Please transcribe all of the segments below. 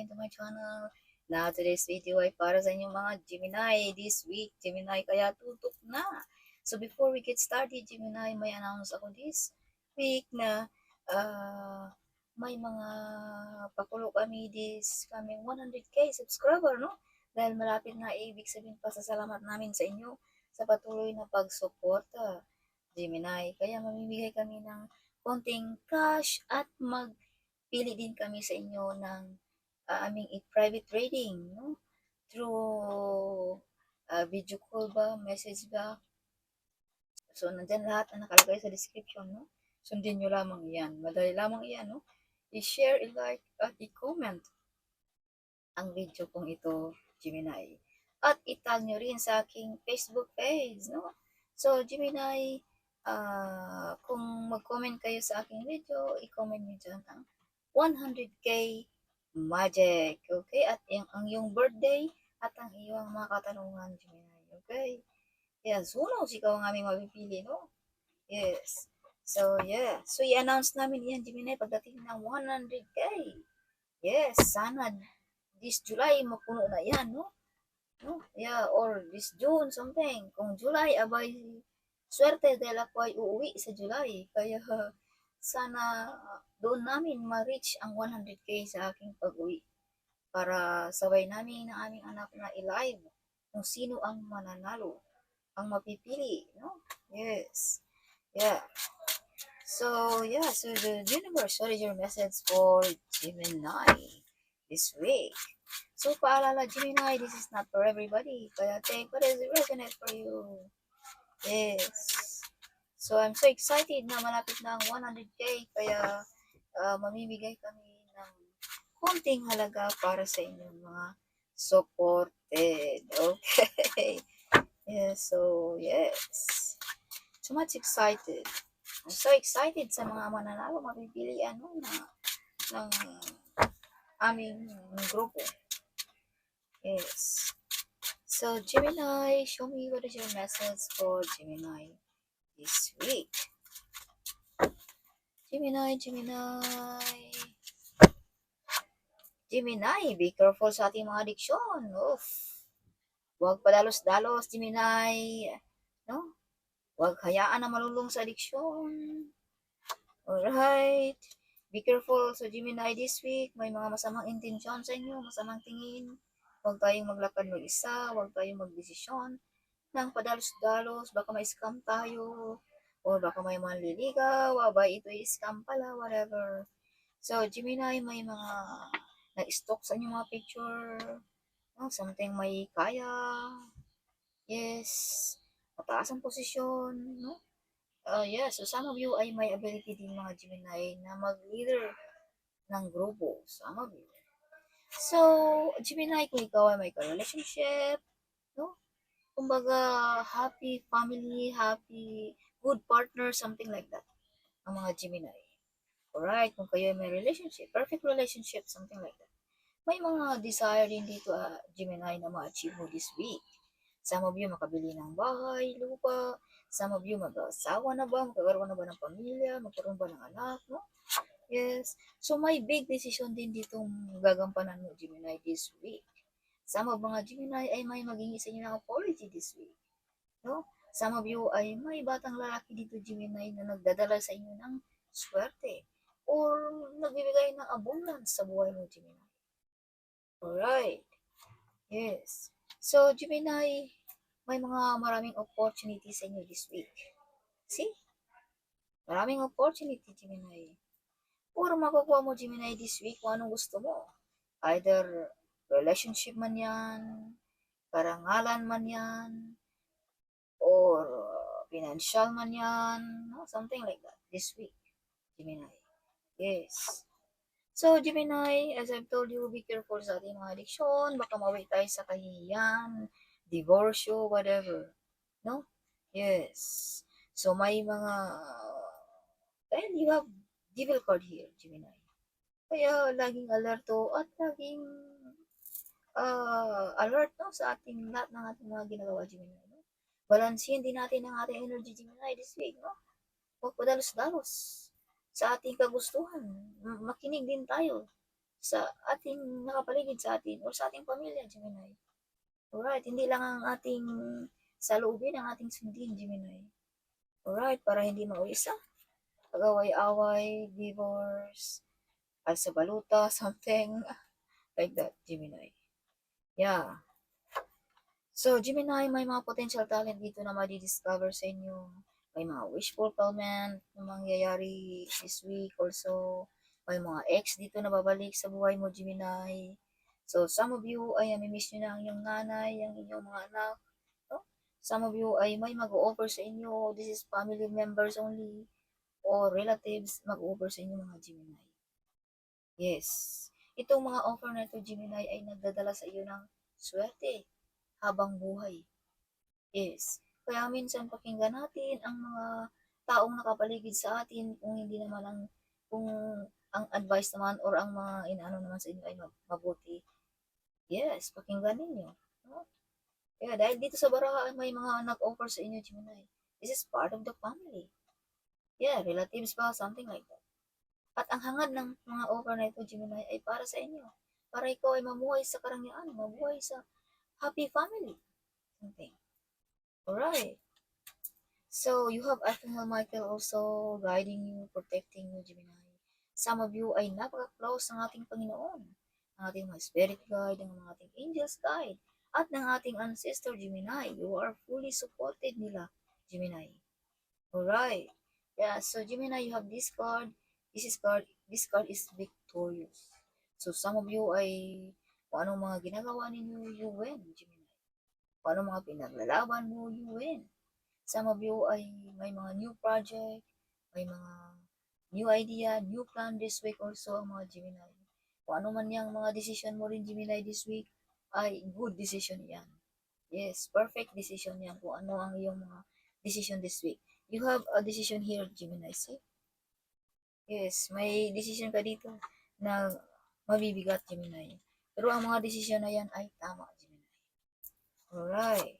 again to my channel. Na today's video ay para sa inyong mga Gemini this week. Gemini, kaya tutok na. So before we get started, Gemini, may announce ako this week na uh, may mga pakulo kami this coming 100k subscriber, no? Dahil malapit na, ibig sabihin pasasalamat namin sa inyo sa patuloy na pagsuporta, Gemini. Kaya mamimigay kami ng konting cash at magpili din kami sa inyo ng uh, aming i-private trading, no? Through uh, video call ba, message ba. So, nandyan lahat na nakalagay sa description, no? Sundin nyo lamang yan. Madali lamang yan, no? I-share, i-like, at i-comment ang video kong ito, Gemini. At itag nyo rin sa aking Facebook page, no? So, Gemini, ah kung mag-comment kayo sa aking video, i-comment nyo dyan ang 100k magic, okay? At yung, ang yung birthday at ang iyong mga katanungan, Gemini, okay? Yes, who knows, ikaw ang aming mapipili, no? Yes. So, yeah. So, i-announce namin yan, Gemini, pagdating ng 100k. Yes, sana this July mapuno na yan, no? No? Yeah, or this June, something. Kung July, abay, swerte dahil ako ay uuwi sa July. Kaya sana doon namin ma-reach ang 100k sa aking pag-uwi. Para sabay namin ng aming anak na i-live kung sino ang mananalo, ang mapipili, no? Yes. Yeah. So, yeah, so the universe, what is your message for Gemini this week? So, paalala, Gemini, this is not for everybody. Kaya take what is resonate for you. Yes. So, I'm so excited na malapit na ang 100k. Kaya, uh, mamimigay kami ng konting halaga para sa inyong mga supported. Okay. Yes, so, yes. So much excited. I'm so excited sa mga mananalo. Mapipilian no, na, ng aming grupo. Yes. So, Gemini, show me what is your message for Gemini this week. Gemini, Gemini. Gemini, be careful sa ating mga diksyon. Oof. Huwag padalos-dalos, Gemini. No? Huwag hayaan na malulong sa diksyon. Alright. Be careful sa Gemini this week. May mga masamang intensyon sa inyo, masamang tingin. Huwag tayong maglakad mag-isa, huwag tayong magdesisyon ng padalos-dalos, baka may scam tayo, or baka may manliligaw, abay ito ay scam pala, whatever. So, Gemini, may mga nag-stock sa inyong mga picture, no? something may kaya, yes, mataas ang posisyon, no? Uh, yes, so some of you ay may ability din mga Gemini na mag-leader ng grupo, some of you. So, Gemini, kung ikaw ay may relationship, no? Kumbaga, happy family, happy, good partner, something like that. Ang mga Gemini. Alright, kung kayo ay may relationship, perfect relationship, something like that. May mga desire din dito, uh, Gemini, na ma-achieve mo this week. Some of you makabili ng bahay, lupa. Some of you mag-asawa na ba? Magkakaroon na ba ng pamilya? Magkaroon ba ng anak? No? Yes. So, may big decision din ditong gagampanan mo, Gemini, this week. Some of mga Gemini ay may maging sa inyo ng apology this week. No? Some of you ay may batang lalaki dito, Gemini, na nagdadala sa inyo ng swerte or nagbibigay ng abundance sa buhay mo, Gemini. Alright. Yes. So, Gemini, may mga maraming opportunity sa inyo this week. See? Maraming opportunity, Gemini. Or makukuha mo, Gemini, this week kung anong gusto mo. Either relationship man yan, karangalan man yan, or uh, financial man yan, no? something like that, this week, Gemini. Yes. So, Gemini, as I've told you, be careful sa ating mga addiction, baka maway tayo sa kahihiyan, divorce, whatever. No? Yes. So, may mga, and you have devil card here, Gemini. Kaya, laging alerto at laging uh, alert no, sa ating lahat ng ating mga ginagawa, Gemini. No? Balansin din natin ang ating energy, Gemini, this week. No? Huwag padalos-dalos sa ating kagustuhan. Makinig din tayo sa ating nakapaligid sa atin or sa ating pamilya, Gemini. Alright, hindi lang ang ating saloobin ang ating sundin, Gemini. Alright, para hindi mauisa. Pag-away-away, divorce, sa baluta, something like that, Gemini. Yeah. So, Gemini, may mga potential talent dito na madi-discover sa inyo. May mga wish fulfillment na mangyayari this week also. May mga ex dito na babalik sa buhay mo, Gemini. So, some of you ay namimiss nyo na ang inyong nanay, ang inyong mga anak. No? Some of you ay may mag-offer sa inyo. This is family members only or relatives mag-offer sa inyo mga Gemini. Yes. Itong mga offer na ito, Gemini, ay nagdadala sa iyo ng swerte habang buhay. Yes. Kaya minsan pakinggan natin ang mga taong nakapaligid sa atin kung hindi naman ang kung ang advice naman or ang mga inaano naman sa inyo ay mabuti. Yes, pakinggan ninyo. No? Kaya dahil dito sa baraha may mga nag-offer sa inyo, Gemini. This is part of the family. Yeah, relatives ba, something like that. At ang hangad ng mga offer na ito, Gemini, ay para sa inyo. Para ikaw ay mamuhay sa karangyaan, mamuhay sa happy family. Something. Alright. So, you have Archangel Michael also guiding you, protecting you, Gemini. Some of you ay napaka-close ng ating Panginoon, ng ating mga spirit guide, ng ating angels guide, at ng ating ancestor, Gemini. You are fully supported nila, Gemini. Alright. Yeah, so Gemini, you have this card. This is card, this card is victorious. So, some of you ay kung anong mga ginagawa ninyo, you Gemini. Kung anong mga pinaglalaban mo, you. Some of you ay may mga new project, may mga new idea, new plan this week also mga Gemini. Kung ano man yung mga decision mo rin Gemini this week, ay good decision yan. Yes, perfect decision yan kung ano ang iyong mga decision this week. You have a decision here, Gemini, see? Yes, may decision ka dito na mabibigat, Gemini. Pero ang mga decision na yan ay tama, Gemini. Alright.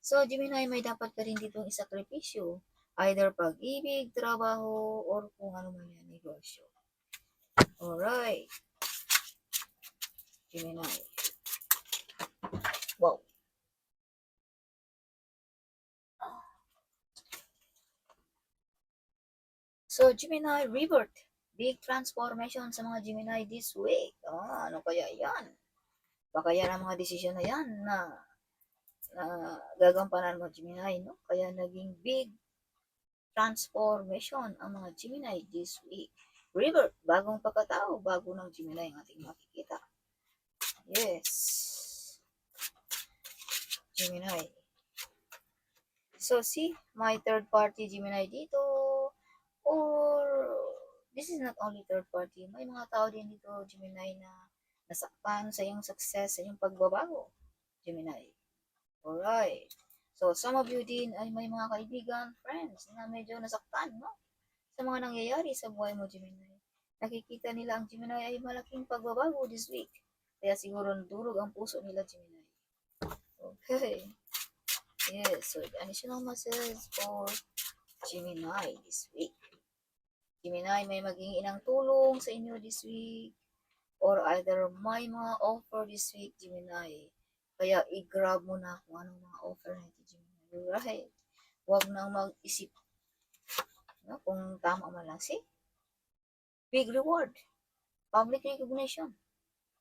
So, Gemini, may dapat ka rin ditong isakripisyo. Either pag-ibig, trabaho, or kung ano man yan, negosyo. Alright. Gemini. Wow. So, Gemini, rebirth. Big transformation sa mga Gemini this week. Ah, ano kaya yan? Baka yan ang mga desisyon na yan na, na gagampanan mo, Gemini, no? Kaya naging big transformation ang mga Gemini this week. Rebirth, bagong pagkatao, bago ng Gemini ang ating makikita. Yes. Gemini. So, see, my third party Gemini dito, this is not only third party, may mga tao din dito, Gemini, na nasakpan sa iyong success, sa iyong pagbabago, Gemini. Alright. So, some of you din ay may mga kaibigan, friends, na medyo nasaktan, no? Sa mga nangyayari sa buhay mo, Gemini. Nakikita nila ang Gemini ay malaking pagbabago this week. Kaya siguro durog ang puso nila, Gemini. Okay. Yes, so additional message for Gemini this week. Gemini, may maging inang tulong sa inyo this week. Or either may mga offer this week, Gemini. Kaya i-grab mo na kung anong mga offer na ito, Gemini. Right? Huwag nang mag-isip. No? Kung tama man lang. See? Big reward. Public recognition.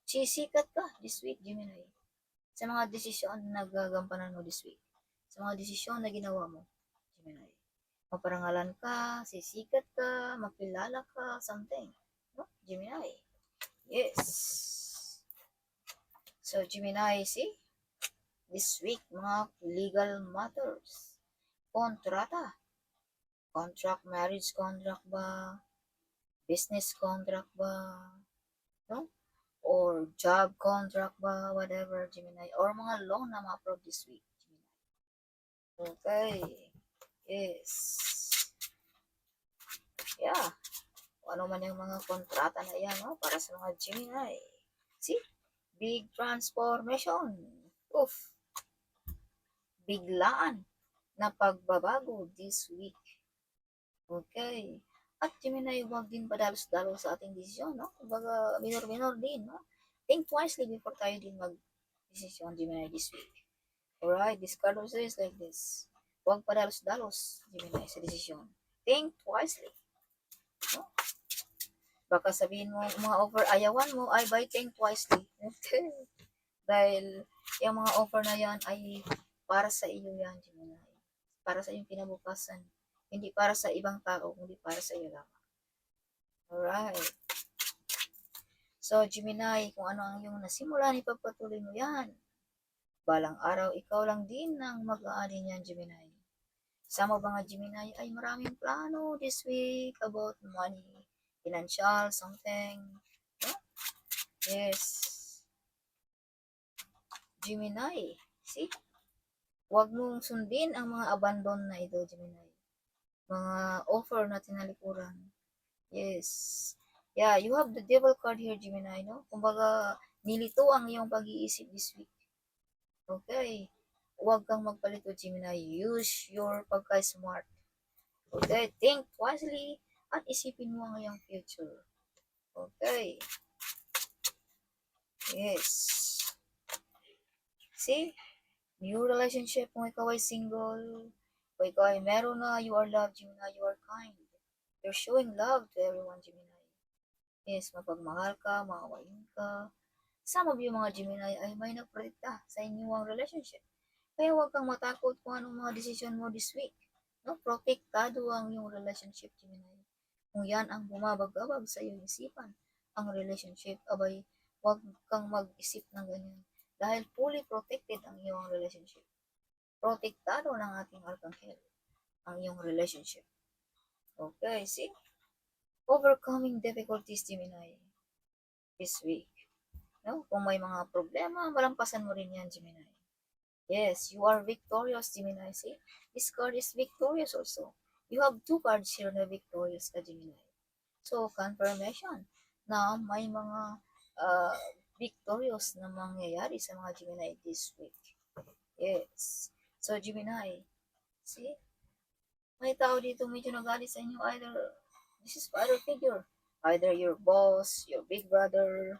Sisikat ka this week, Gemini. Sa mga desisyon na gagampanan mo this week. Sa mga desisyon na ginawa mo, Gemini maparangalan ka, sisikat ka, makilala ka, something. No? Gemini. Yes. So, Gemini, see? This week, mga legal matters. Kontrata. Contract, marriage contract ba? Business contract ba? No? Or job contract ba? Whatever, Gemini. Or mga loan na ma-approve this week, Gemini. Okay. Yes. Yeah. Kung ano man yung mga kontrata na yan, no? para sa mga Gemini. See? Big transformation. Oof. Biglaan na pagbabago this week. Okay. At Gemini, huwag din padalos-dalos sa ating desisyon, no? Kumbaga, minor-minor din, no? Think wisely before tayo din mag-desisyon, Gemini, this week. Alright, this card also is like this. Huwag padalos-dalos, Gemini, sa desisyon. Think wisely. No? Baka sabihin mo, mga offer ayawan mo, ay by think wisely. Dahil, yung mga offer na yan ay para sa iyo yan, Gemini. Para sa iyong kinabukasan. Hindi para sa ibang tao, kundi para sa iyo lamang. Alright. So, Gemini, kung ano ang iyong nasimulan, ipagpatuloy mo yan. Balang araw, ikaw lang din ang mag-aani niyan, Gemini. Sa mga Gemini ay maraming plano this week about money, financial, something. No? Yes. Gemini, see? Huwag mong sundin ang mga abandon na ito, Gemini. Mga offer na tinalikuran. Yes. Yeah, you have the devil card here, Gemini, no? Kumbaga, nilito ang iyong pag-iisip this week. Okay. Huwag kang magpalito, Gemini. Use your pagka-smart. Okay. Think wisely at isipin mo ang iyong future. Okay. Yes. See? New relationship kung ikaw ay single. Kung ikaw ay meron na, you are loved, Gemini, you are kind. You're showing love to everyone, Gemini. Yes, mapagmahal ka, maawain ka. Some of you mga Gemini ay may nagprotekta sa inyong relationship. Kaya huwag kang matakot kung anong mga desisyon mo this week. No, protektado ang iyong relationship, Gemini. Kung yan ang bumabagabag sa iyong isipan, ang relationship, abay, huwag kang mag-isip ng ganyan. Dahil fully protected ang iyong relationship. Protektado ng ating arkanghel ang iyong relationship. Okay, see? Overcoming difficulties, Gemini, this week. No? Kung may mga problema, malampasan mo rin yan, Gemini. Yes, you are victorious, Gemini. See? This card is victorious also. You have two cards here na victorious ka, Gemini. So, confirmation na may mga uh, victorious na mangyayari sa mga Gemini this week. Yes. So, Gemini, see? May tao dito medyo nagalit sa inyo. Either, this is father figure. Either your boss, your big brother,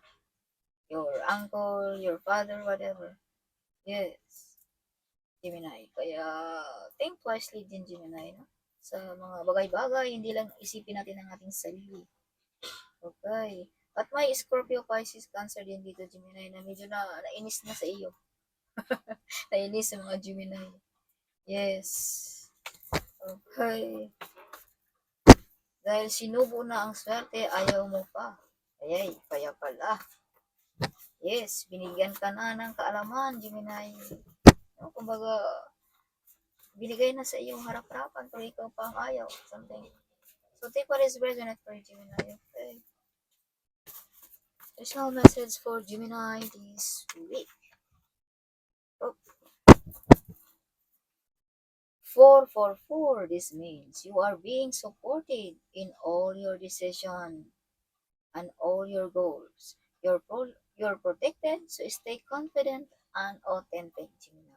your uncle, your father, whatever. Yes. Gemini. Kaya, think wisely din, Gemini, no? Sa mga bagay-bagay, hindi lang isipin natin ang ating sarili. Okay. At may Scorpio, Pisces, Cancer din dito, Gemini, na medyo na nainis na sa iyo. nainis sa mga Gemini. Yes. Okay. Dahil sinubo na ang swerte, ayaw mo pa. Ayay, kaya pala. Yes, binigyan ka na ng kaalaman, Gemini. No, kumbaga, binigay na sa iyong harap-harapan pero ikaw pa ang ayaw. Something. So, take what is resonant for Gemini. Okay. Special message for Gemini this week. Oh. 444, this means you are being supported in all your decision and all your goals. You're, pro- you're protected, so stay confident and authentic, Gemini.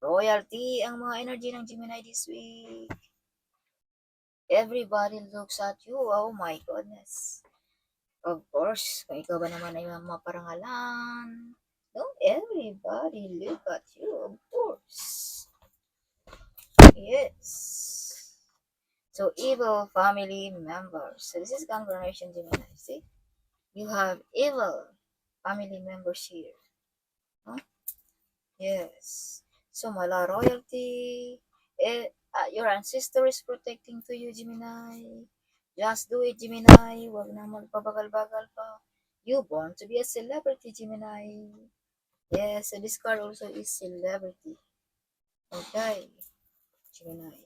Royalty ang mga energy ng Gemini this week. Everybody looks at you. Oh my goodness. Of course, kung ikaw ba naman ay maparangalan, don't everybody look at you, of course. Yes. So, evil family members. So, this is confirmation, Gemini. See? You have evil family members here. Huh? Yes. So, mala royalty. Uh, your ancestor is protecting to you, Gemini. Just do it, Gemini. Huwag na magpabagal-bagal pa. You born to be a celebrity, Gemini. Yes, so this card also is celebrity. Okay, Gemini.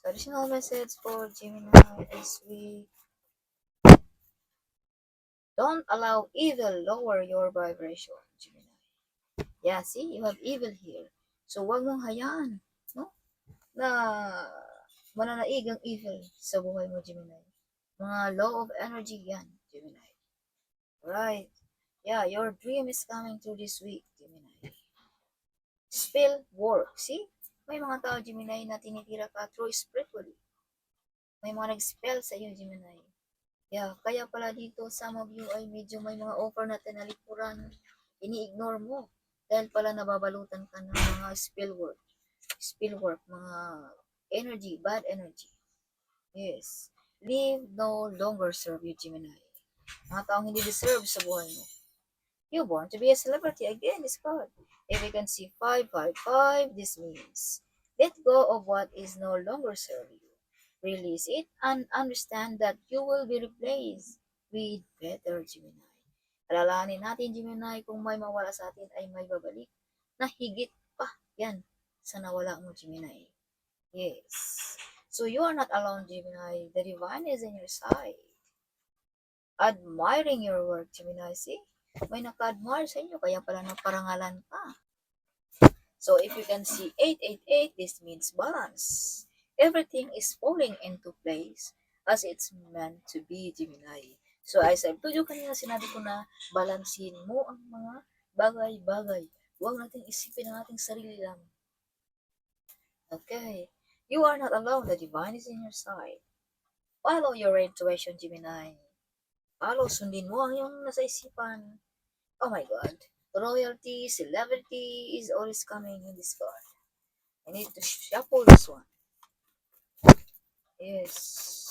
So additional message for Gemini this week. Don't allow evil lower your vibration, Gemini. Yeah, see, you have evil here. So wag mong hayaan, no? Na mananaig ang evil sa buhay mo, Gemini. Mga law of energy yan, Gemini. Right. Yeah, your dream is coming through this week, Gemini. Spell work. See? May mga tao, Gemini, na tinitira ka through spiritually. May mga nag-spell sa iyo, Gemini. Yeah, kaya pala dito, some of you ay medyo may mga offer na tinalikuran. Ini-ignore mo. Dahil pala nababalutan ka ng mga spell work. Spell work, mga energy, bad energy. Yes. Live no longer serve you, Gemini. Mga taong hindi deserve sa buhay mo. You're born to be a celebrity. Again, this card. If you can see 555, this means let go of what is no longer serving you. Release it and understand that you will be replaced with better Gemini. Alalahanin natin, Gemini, kung may mawala sa atin ay may babalik na higit pa yan sa nawala mo, Gemini. Yes. So you are not alone, Gemini. The divine is in your side. Admiring your work, Gemini. See? May naka-admire sa inyo, kaya pala naparangalan ka. So if you can see 888, this means balance. Everything is falling into place as it's meant to be, Gemini. So as I told you kanina, sinabi ko na balansin mo ang mga bagay-bagay. Huwag natin isipin ang ating sarili lang. Okay. You are not alone. The divine is in your side. Follow your intuition, Gemini. Follow, sundin mo ang iyong nasa isipan. Oh my God. Royalty, celebrity is always coming in this card. I need to shuffle this one. Yes.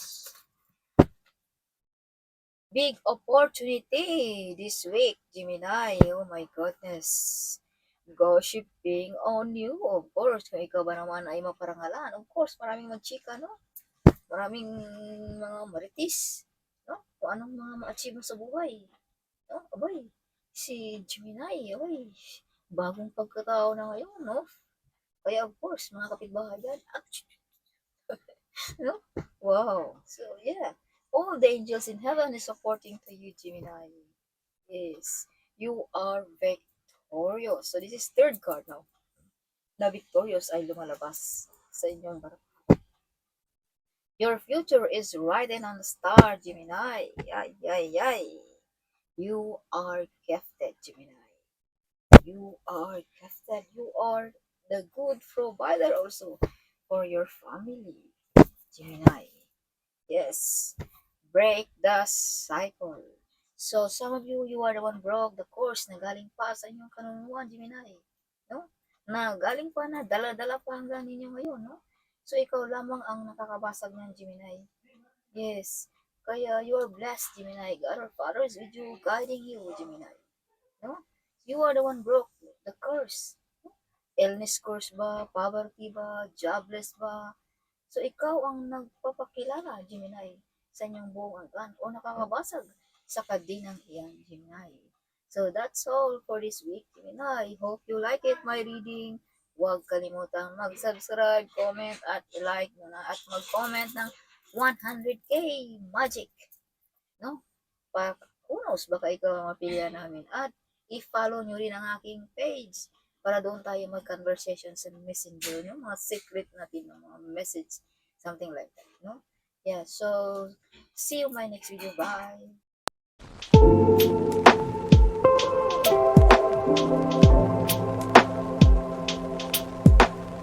Big opportunity this week, Gemini. Oh my goodness. Gossiping on you. Of course, kung ikaw ba naman ay maparangalan. Of course, maraming magchika, no? Maraming mga maritis. No? Kung anong mga ma-achieve mo sa buhay. No? Abay, si Gemini, abay, bagong pagkatao na ngayon, no? Kaya of course, mga kapitbahay yan, no? Wow. So, yeah. All the angels in heaven is supporting to you, Gemini. Yes. You are victorious. So, this is third card now. Na victorious ay lumalabas sa inyong. Your future is riding on the star, Gemini. Yay, yay, yay. You are gifted, Gemini. You are gifted. You are the good provider also for your family, Gemini. Yes. Break the cycle. So, some of you, you are the one broke the course na galing pa sa inyong kanunuan, Gemini. No? Na galing pa na, dala-dala pa hanggang ninyo ngayon, no? So, ikaw lamang ang nakakabasag ng Gemini. Yes. Kaya, you are blessed, Gemini. God our Father is with you, guiding you, Gemini. No? You are the one broke the curse. Illness curse ba? Poverty ba? Jobless ba? So, ikaw ang nagpapakilala, Gemini, sa inyong buong angkan o nakakabasag sa kadinang iyan, Gemini. So, that's all for this week, Gemini. Hope you like it, my reading. Huwag kalimutang mag-subscribe, comment, at i-like mo na at mag-comment ng 100k magic. No? Pa, knows, baka ikaw ang mapilihan namin. At i-follow nyo rin ang aking page para doon tayo mag-conversation sa messenger, no? mga secret natin, no? mga message, something like that, no? Yeah, so, see you my next video. Bye!